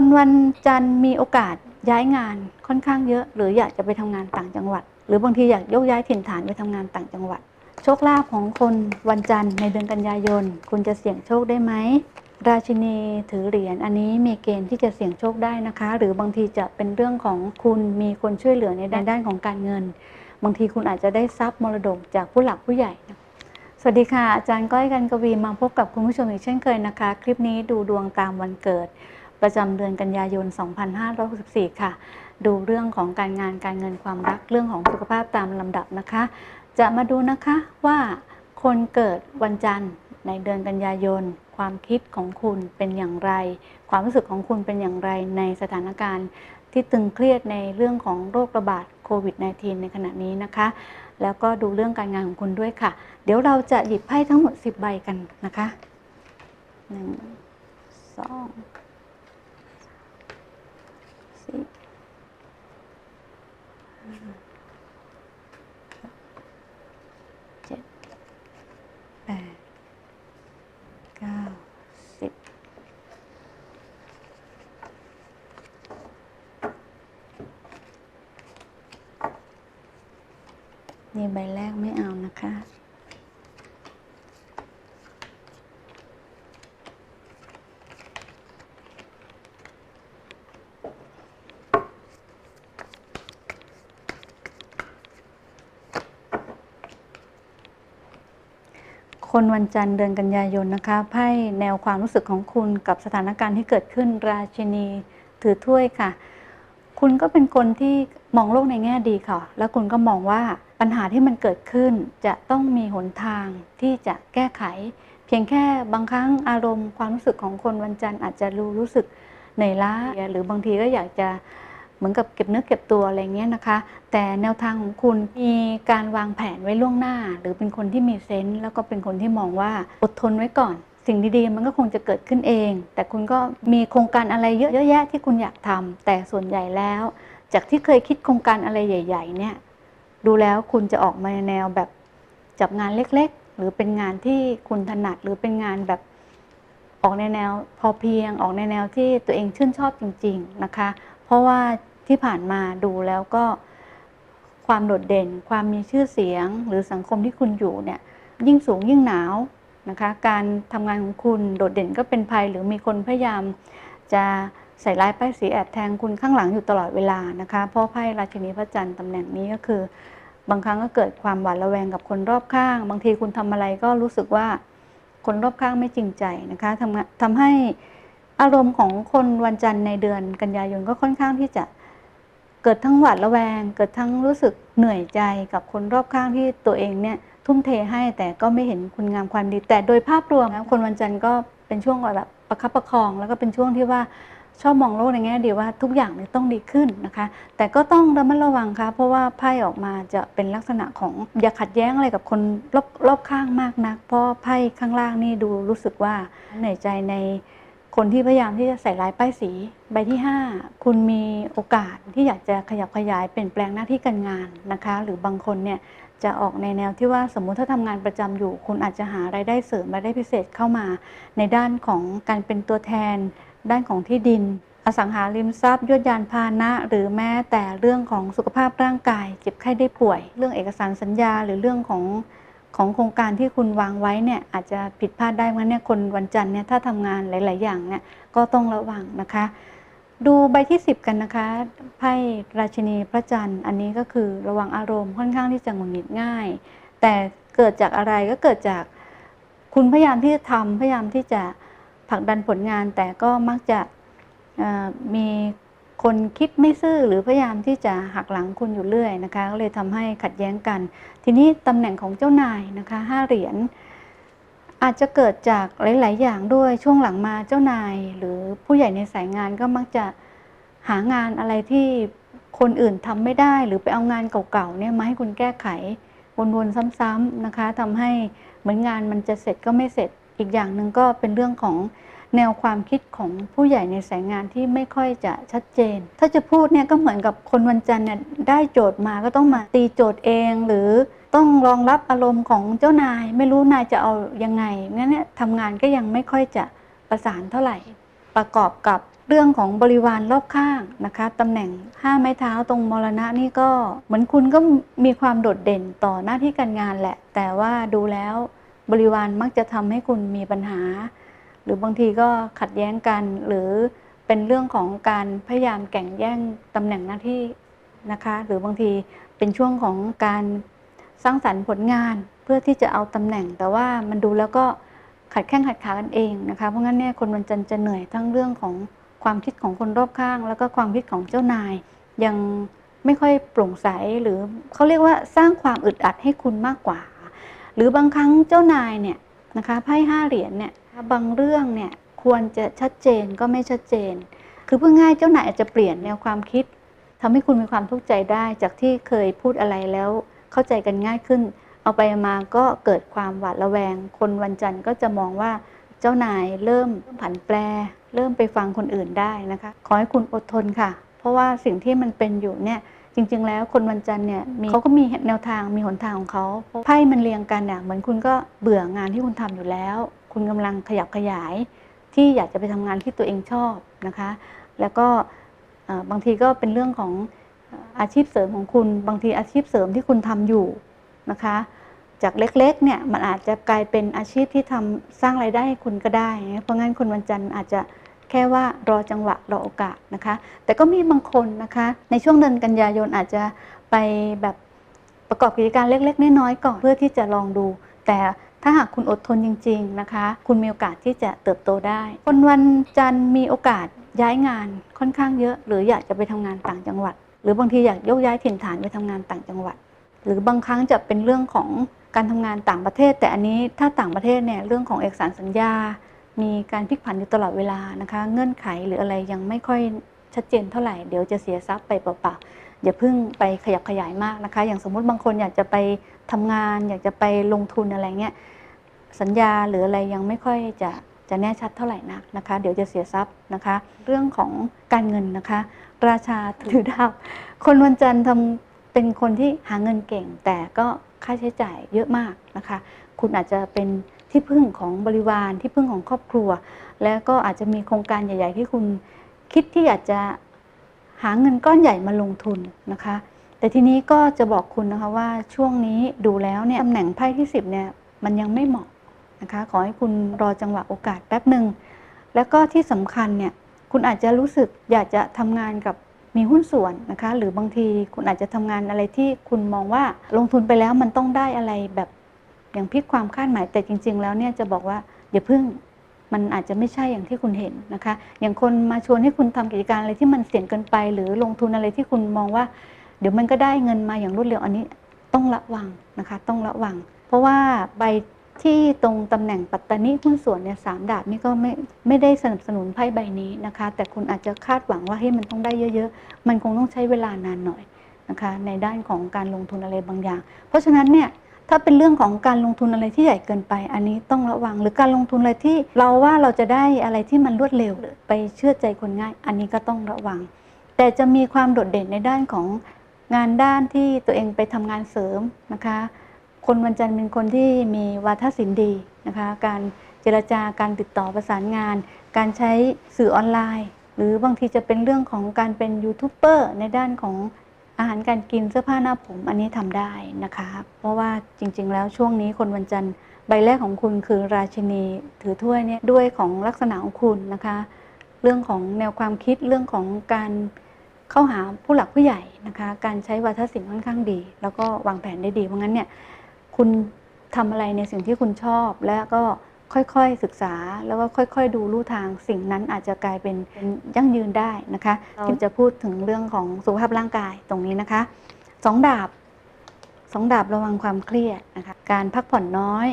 คนวันจันทร์มีโอกาสย้ายงานค่อนข้างเยอะ หรืออยากจะไปทำงานต่างจังหวัด หรือบางทีอยากยกย้ายถิ่นฐานไปทำงานต่างจังหวัด โชคลาภของคนวันจันทร์ในเดือนกันยายน คุณจะเสี่ยงโชคได้ไหมราชินีถือเหรียญอันนี้มีเกณฑ์ที่จะเสี่ยงโชคได้นะคะ หรือบางทีจะเป็นเรื่องของคุณมีคนช่วยเหลือในด้านของการเงิน บางทีคุณอาจจะได้ทรัพย์มรดกจากผู้หลักผู้ใหญ่นะสวัสดีค่ะ อาจารย์ก้อยกันกวีมาพบกับคุณผู้ชมอีกเช่นเคยนะคะ คลิปนี้ดูดวงตามวันเกิด ประจำเดือนกันยายน 2564 ค่ะ ดูเรื่องของการงานการเงินความรักเรื่องของสุขภาพตามลำดับนะคะ จะมาดูนะคะว่าคนเกิดวันจันทร์ในเดือนกันยายน ความคิดของคุณเป็นอย่างไร ความรู้สึกของคุณเป็นอย่างไรในสถานการณ์ ที่ตึงเครียดในเรื่องของโรคระบาดโควิด -19 ในขณะนี้นะคะ แล้วก็ดูเรื่องการงานของคุณด้วยค่ะ เดี๋ยวเราจะหยิบไพ่ทั้งหมด 10 ใบกันนะคะ 1 2 เจ็ดแปดเก้าสิบนี่ใบแรกไม่เอานะคะ คนวันจันทร์เดือนกันยายนนะคะไพ่แนวความรู้สึกของคุณกับสถานการณ์ที่เกิดขึ้นราชินีถือถ้วยค่ะ คุณก็เป็นคนที่มองโลกในแง่ดีค่ะ แล้วคุณก็มองว่าปัญหาที่มันเกิดขึ้นจะต้องมีหนทางที่จะแก้ไข เพียงแค่บางครั้งอารมณ์ความรู้สึกของคนวันจันทร์อาจจะรู้รู้สึกเหนื่อยล้าหรือบางทีก็อยากจะ เหมือนกับเก็บเนื้อเก็บตัวอะไรเงี้ยนะคะ แต่แนวทางของคุณมีการวางแผนไว้ล่วงหน้า หรือเป็นคนที่มีเซนส์แล้วก็เป็นคนที่มองว่าอดทนไว้ก่อน สิ่งดีๆ มันก็คงจะเกิดขึ้นเอง แต่คุณก็มีโครงการอะไรเยอะแยะที่คุณอยากทำแต่ส่วนใหญ่แล้ว จากที่เคยคิดโครงการอะไรใหญ่ ๆ เนี่ยดูแล้วคุณจะออกมาในแนวแบบจับงานเล็กๆ หรือเป็นงานที่คุณถนัดหรือเป็นงานแบบออกในแนวพอเพียง ออกในแนวที่ตัวเองชื่นชอบจริง ๆนะคะ เพราะว่า ที่ผ่านมาดูแล้วก็ความโดดเด่น ความมีชื่อเสียง หรือสังคมที่คุณอยู่เนี่ยยิ่งสูงยิ่งหนาวนะคะการทำงานของคุณโดดเด่นก็เป็นภัย หรือมีคนพยายามจะใส่ร้ายป้ายสีแอบแทงคุณข้างหลังอยู่ตลอดเวลานะคะเพราะไพ่ราชินีพระจันทร์ตำแหน่งนี้ก็คือ บางครั้งก็เกิดความหวาดระแวงกับคนรอบข้าง บางทีคุณทำอะไรก็รู้สึกว่าคนรอบข้างไม่จริงใจนะคะทำทำให้อารมณ์ของคนวันจันทร์ในเดือนกันยายนก็ค่อนข้างที่จะ เกิดทั้งหวาดระแวง เกิดทั้งรู้สึกเหนื่อยใจกับคนรอบข้างที่ตัวเองเนี่ยทุ่มเทให้แต่ก็ไม่เห็นคุณงามความดี แต่โดยภาพรวมนะคนวันจันทร์ก็เป็นช่วงแบบประคับประคอง แล้วก็เป็นช่วงที่ว่าชอบมองโลกในแง่ดีว่าทุกอย่างเนี่ยต้องดีขึ้นนะคะ แต่ก็ต้องระมัดระวังค่ะเพราะว่าไพ่ออกมาจะเป็นลักษณะของอย่าขัดแย้งอะไรกับคนรอบรอบข้างมากนัก เพราะไพ่ข้างล่างนี่ดูรู้สึกว่าเหนื่อยใจใน คนที่พยายามที่จะใส่ร้ายป้ายสีใบที่ 5 คุณมีโอกาสที่อยากจะขยับขยายเปลี่ยนแปลงหน้าที่การงานนะคะ หรือบางคนเนี่ยจะออกในแนวที่ว่าสมมุติถ้าทำงานประจำอยู่ คุณอาจจะหารายได้เสริมรายได้พิเศษเข้ามา ในด้านของการเป็นตัวแทน ด้านของที่ดิน อสังหาริมทรัพย์ยวดยานพาหนะ หรือแม้แต่เรื่องของสุขภาพร่างกาย เจ็บไข้ได้ป่วย เรื่องเอกสารสัญญา หรือเรื่องของ ของโครงการที่คุณวางไว้เนี่ยอาจจะผิดพลาดได้เพราะเนี่ยคนวันจันทร์เนี่ยถ้าทำงานหลาย ๆ อย่างเนี่ยก็ต้องระวังนะคะ ดูใบที่ 10 กันนะคะไพ่ราชินีพระจันทร์ อันนี้ก็คือระวังอารมณ์ค่อนข้างที่จะหงุดหงิดง่าย แต่เกิดจากอะไรก็เกิดจากคุณพยายามที่จะทำพยายามที่จะผลักดันผลงานแต่ก็มักจะมี คนคิดไม่ซื่อหรือพยายามที่จะหักหลังคุณอยู่เรื่อยนะคะก็เลยทำให้ขัดแย้งกัน ทีนี้ตำแหน่งของเจ้านายนะคะห้าเหรียญอาจจะเกิดจากหลาย ๆ อย่างด้วยช่วงหลังมาเจ้านาย หรือผู้ใหญ่ในสายงานก็มักจะหางานอะไรที่คนอื่นทำไม่ได้ หรือไปเอางานเก่า ๆ เนี่ยมาให้คุณแก้ไขวน ๆ ซ้ำๆนะคะทำให้เหมือนงานมันจะเสร็จก็ไม่เสร็จอีกอย่างหนึ่งก็เป็นเรื่องของ แนวความคิดของผู้ใหญ่ในสายงานที่ไม่ค่อยจะชัดเจน ถ้าจะพูดเนี่ยก็เหมือนกับคนวันจันทร์เนี่ยได้โจทย์มาก็ต้องมาตีโจทย์เอง หรือต้องรองรับอารมณ์ของเจ้านาย ไม่รู้นายจะเอายังไงงั้นเนี่ยทำงานก็ยังไม่ค่อยจะประสานเท่าไหร่ ประกอบกับเรื่องของบริวารรอบข้างนะคะตำแหน่งห้าไม้เท้าตรงมรณะนี่ก็เหมือนคุณก็มีความโดดเด่นต่อหน้าที่การงานแหละ แต่ว่าดูแล้วบริวารมักจะทำให้คุณมีปัญหา รือบางทีก็ขัดแย้งกัน หรือเป็นเรื่องของการพยายามแข่งแย่งตำแหน่งหน้าที่นะคะ หรือบางทีเป็นช่วงของการสร้างสรรค์ผลงานเพื่อที่จะเอาตำแหน่ง แต่ว่ามันดูแล้วก็ขัดแข้งขัดขากันเองนะคะ เพราะงั้นเนี่ยคนวันจันทร์จะเหนื่อยทั้งเรื่องของความคิดของคนรอบข้าง แล้วก็ความคิดของเจ้านาย ยังไม่ค่อยโปร่งใสหรือเขาเรียกว่าสร้างความอึดอัดให้คุณมากกว่า หรือบางครั้งเจ้านายเนี่ย นะคะไพ่ห้าเหรียญเนี่ยบางเรื่องเนี่ยควรจะชัดเจนก็ไม่ชัดเจน คือเพื่อง่ายเจ้านายอาจจะเปลี่ยนแนวความคิดทำให้คุณมีความทุกข์ใจได้ จากที่เคยพูดอะไรแล้วเข้าใจกันง่ายขึ้น เอาไปมาก็เกิดความหวาดระแวง คนวันจันทร์ก็จะมองว่าเจ้านายเริ่มผันแปร เริ่มไปฟังคนอื่นได้นะคะ ขอให้คุณอดทนค่ะ เพราะว่าสิ่งที่มันเป็นอยู่เนี่ย จริง ๆ แล้วคนวันจันทร์เนี่ยมีเขาก็มีแนวทางมีหนทางของเขาไพ่มันเรียงกันเนี่ยเหมือนคุณก็เบื่องานที่คุณทำอยู่แล้ว คุณกำลังขยับขยาย ที่อยากจะไปทำงานที่ตัวเองชอบนะคะ แล้วก็เอ่อบางทีก็เป็นเรื่องของเอ่ออาชีพเสริมของคุณ บางทีอาชีพเสริมที่คุณทำอยู่นะคะ จากเล็กๆเนี่ยมันอาจจะกลายเป็นอาชีพที่ทำสร้างไรายได้ให้คุณก็ได้นะเพราะงั้นคุณวันจันทร์อาจจะ แค่ว่ารอจังหวะรอโอกาสนะคะ แต่ก็มีบางคนนะคะ ในช่วงเดือนกันยายนอาจจะไปแบบประกอบกิจการเล็ก ๆ น้อยๆก่อนเพื่อที่จะลองดู แต่ถ้าหากคุณอดทนจริง ๆนะคะ คุณมีโอกาสที่จะเติบโตได้ คนวันจันทร์มีโอกาสย้ายงานค่อนข้างเยอะ หรืออยากจะไปทำงานต่างจังหวัด หรือบางทีอยากยกย้ายถิ่นฐานไปทำงานต่างจังหวัด หรือบางครั้งจะเป็นเรื่องของการทำงานต่างประเทศ แต่อันนี้ถ้าต่างประเทศเนี่ยเรื่องของเอกสารสัญญา มีการพลิกผันอยู่ตลอดเวลานะคะ เงื่อนไขหรืออะไรยังไม่ค่อยชัดเจนเท่าไหร่เดี๋ยวจะเสียทรัพย์ไปเปล่าๆอย่าเพิ่งไปขยับขยายมากนะคะ อย่างสมมุติบางคนอยากจะไปทำงาน อยากจะไปลงทุนอะไรเงี้ยสัญญาหรืออะไรยังไม่ค่อยจะจะแน่ชัดเท่าไหร่นักนะคะ เดี๋ยวจะเสียทรัพย์นะคะ เรื่องของการเงินนะคะ ราชาถือดาบคนวันจันทร์ทำเป็นคนที่หาเงินเก่ง แต่ก็ค่าใช้จ่ายเยอะมากนะคะ คุณอาจจะเป็น ที่พึ่งของบริวารที่พึ่งของครอบครัว แล้วก็อาจจะมีโครงการใหญ่ ๆ ที่คุณคิดที่อยากจะหาเงินก้อนใหญ่มาลงทุนนะคะ แต่ทีนี้ก็จะบอกคุณนะคะว่าช่วงนี้ดูแล้วเนี่ยตำแหน่งไพ่ที่ 10เนี่ยมันยังไม่เหมาะนะคะขอให้คุณรอจังหวะโอกาสแป๊บหนึ่งแล้วก็ที่สำคัญเนี่ยคุณอาจจะรู้สึกอยากจะทำงานกับมีหุ้นส่วนนะคะ หรือบางทีคุณอาจจะทำงานอะไรที่คุณมองว่าลงทุนไปแล้วมันต้องได้อะไรแบบ อย่างพลิกความคาดหมายแต่จริง ๆ แล้วเนี่ยจะบอกว่าอย่าพึ่งมันอาจจะไม่ใช่อย่างที่คุณเห็นนะคะ อย่างคนมาชวนให้คุณทำกิจการอะไรที่มันเสี่ยงเกินไป หรือลงทุนอะไรที่คุณมองว่า เดี๋ยวมันก็ได้เงินมาอย่างรวดเร็วอันนี้ต้องระวังนะคะ ต้องระวัง เพราะว่าใบที่ตรงตำแหน่งปัตตานีหุ้นส่วนเนี่ยสามดาบนี่ก็ไม่ไม่ได้สนับสนุนไพ่ใบนี้นะคะ แต่คุณอาจจะคาดหวังว่าให้ยมันต้องได้เยอะๆ มันคงต้องใช้เวลานานหน่อยนะคะ ในด้านของการลงทุนอะไรบางอย่าง เพราะฉะนั้นเนี่ย ถ้าเป็นเรื่องของการลงทุนอะไรที่ใหญ่เกินไป อันนี้ต้องระวังหรือการลงทุนอะไรที่เราว่าเราจะได้อะไรที่มันรวดเร็วหรือไปเชื่อใจคนง่าย อันนี้ก็ต้องระวัง แต่จะมีความโดดเด่นในด้านของงานด้านที่ตัวเองไปทำงานเสริมนะคะ คนวันจันทร์เป็นคนที่มีวาทศิลป์ดีนะคะ การเจรจาการติดต่อประสานงาน การใช้สื่อออนไลน์ หรือบางทีจะเป็นเรื่องของการเป็นยูทูบเบอร์ในด้านของ อาหารการกินเสื้อผ้าหน้าผมอันนี้ทำได้นะคะ เพราะว่าจริง ๆ แล้วช่วงนี้คนวันจันทร์ใบแรกของคุณคือราชินีถือถ้วยเนี่ยด้วยของลักษณะของคุณนะคะ เรื่องของแนวความคิดเรื่องของการเข้าหาผู้หลักผู้ใหญ่นะคะ การใช้วาทศิลป์ค่อนข้างดี แล้วก็วางแผนได้ดีเพราะงั้นเนี่ยคุณทำอะไรในสิ่งที่คุณชอบและก็ ค่อยๆศึกษาแล้วก็ค่อยๆ ดูลู่ทางสิ่งนั้นอาจจะกลายเป็นเป็นยั่งยืนได้นะคะเราจะพูดถึงเรื่องของสุขภาพร่างกายตรงนี้นะคะสองดาบสองดาบระวังความเครียดนะคะการพักผ่อนน้อย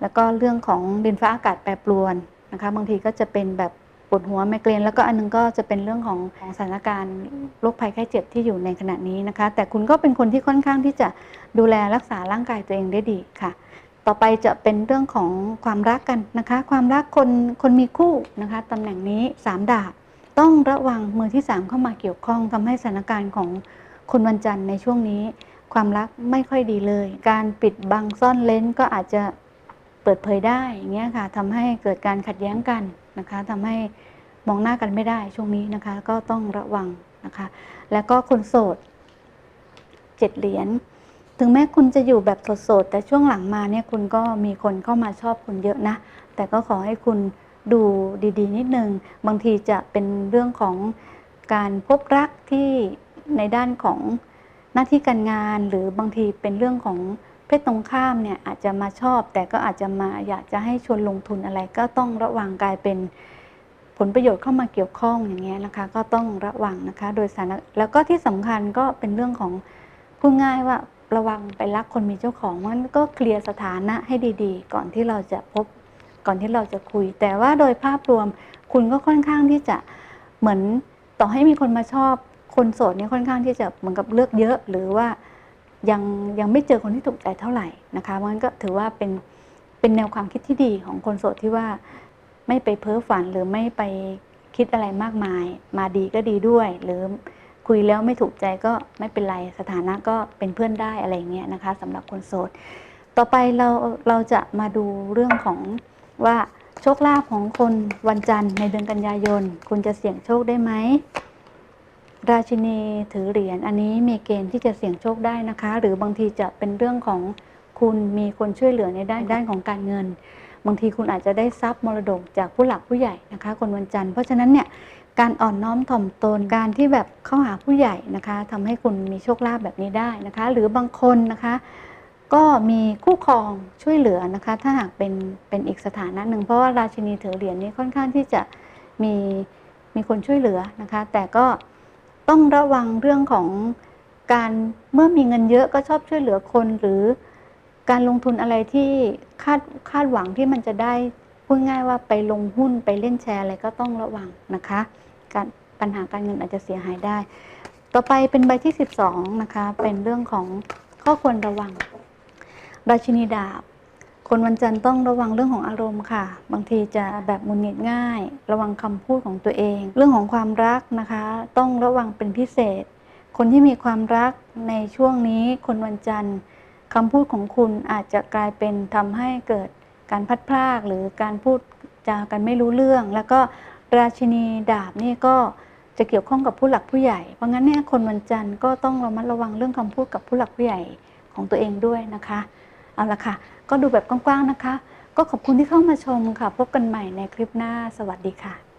แล้วก็เรื่องของดินฟ้าอากาศแปรปรวนนะคะบางทีก็จะเป็นแบบปวดหัวไมเกรนแล้วก็อันนึงก็จะเป็นเรื่องของของสถานการณ์โรคภัยไข้เจ็บที่อยู่ในขณะนี้นะคะ แต่คุณก็เป็นคนที่ค่อนข้างที่จะดูแลรักษาร่างกายตัวเองได้ดีค่ะ ต่อไปจะเป็นเรื่องของความรักกันนะคะ ความรักคนคนมีคู่นะคะตำแหน่งนี้สามดาบต้องระวังมือที่ 3 เข้ามาเกี่ยวข้องทำให้สถานการณ์ของคนวันจันทร์ในช่วงนี้ ความรักไม่ค่อยดีเลย การปิดบังซ่อนเลนก็อาจจะเปิดเผยได้อย่างเงี้ยค่ะทำให้เกิดการขัดแย้งกันนะคะทำให้มองหน้ากันไม่ได้ช่วงนี้นะคะ ก็ต้องระวังนะคะ แล้วก็คนโสดเจ็ดเหรียญ ถึงแม้คุณจะอยู่แบบโสดๆแต่ช่วงหลังมาเนี่ยคุณก็มีคนเข้ามาชอบคุณเยอะนะ แต่ก็ขอให้คุณดูดีๆ นิดนึง บางทีจะเป็นเรื่องของการพบรักที่ในด้านของหน้าที่การงาน หรือบางทีเป็นเรื่องของเพศตรงข้ามเนี่ยอาจจะมาชอบ แต่ก็อาจจะมาอยากจะให้ชวนลงทุนอะไร ก็ต้องระวังกลายเป็นผลประโยชน์เข้ามาเกี่ยวข้องอย่างเงี้ยนะคะ ก็ต้องระวังนะคะ โดยสารแล้วก็ที่สำคัญก็เป็นเรื่องของพูดง่ายว่า ระวังไปรักคนมีเจ้าของมันก็เคลียร์สถานะให้ดีๆ ก่อนที่เราจะพบก่อนที่เราจะคุย แต่ว่าโดยภาพรวมคุณก็ค่อนข้างที่จะเหมือนต่อให้มีคนมาชอบคนโสดเนี่ยค่อนข้างที่จะเหมือนกับเลือกเยอะหรือว่ายังยังไม่เจอคนที่ถูกใจเท่าไหร่นะคะมันก็ถือว่าเป็นเป็นแนวความคิดที่ดีของคนโสดที่ว่าไม่ไปเพ้อฝันหรือไม่ไปคิดอะไรมากมาย มาดีก็ดีด้วย หรือ คุยแล้วไม่ถูกใจก็ไม่เป็นไรสถานะก็เป็นเพื่อนได้อะไรเงี้ยนะคะสำหรับคนโสด ต่อไปเราเราจะมาดูเรื่องของว่าโชคลาภของคนวันจันทร์ในเดือนกันยายน คุณจะเสี่ยงโชคได้ไหมราชินีถือเหรียญอันนี้มีเกณฑ์ที่จะเสี่ยงโชคได้นะคะ หรือบางทีจะเป็นเรื่องของคุณมีคนช่วยเหลือในด้านด้านของการเงิน บางทีคุณอาจจะได้ทรัพย์มรดกจากผู้หลักผู้ใหญ่นะคะ คนวันจันทร์เพราะฉะนั้นเนี่ย การอ่อนน้อมถ่อมตนการที่แบบเข้าหาผู้ใหญ่นะคะทำให้คุณมีโชคลาภแบบนี้ได้นะคะ หรือบางคนนะคะก็มีคู่ครองช่วยเหลือนะคะ ถ้าหากเป็นเป็นอีกสถานะหนึ่งเพราะว่าราชินีถือเหรียญนี้ค่อนข้างที่จะมีมีคนช่วยเหลือนะคะ แต่ก็ต้องระวังเรื่องของการเมื่อมีเงินเยอะก็ชอบช่วยเหลือคนหรือการลงทุนอะไรที่คาดคาดหวังที่มันจะได้ พูดง่ายว่าไปลงหุ้นไปเล่นแชร์อะไรก็ต้องระวังนะคะ การปัญหาการเงินอาจจะเสียหายได้ ต่อไปเป็นใบที่ 12 นะคะ เป็นเรื่องของข้อควรระวัง ราชินีดาบ คนวันจันทร์ต้องระวังเรื่องของอารมณ์ค่ะ บางทีจะแบบหงุนหงิดง่าย ระวังคำพูดของตัวเอง เรื่องของความรักนะคะ ต้องระวังเป็นพิเศษ คนที่มีความรักในช่วงนี้ คนวันจันทร์คำพูดของคุณอาจจะกลายเป็นทำให้เกิด การพัดพลากหรือการพูดจากันไม่รู้เรื่อง แล้วก็ราชินีดาบนี่ก็จะเกี่ยวข้องกับผู้หลักผู้ใหญ่ เพราะงั้นเนี่ยคนวันจันทร์ก็ต้องระมัดระวังเรื่องคำพูดกับผู้หลักผู้ใหญ่ของตัวเองด้วยนะคะ เอาละค่ะ ก็ดูแบบกว้างๆนะคะ ก็ขอบคุณที่เข้ามาชมค่ะ พบกันใหม่ในคลิปหน้า สวัสดีค่ะ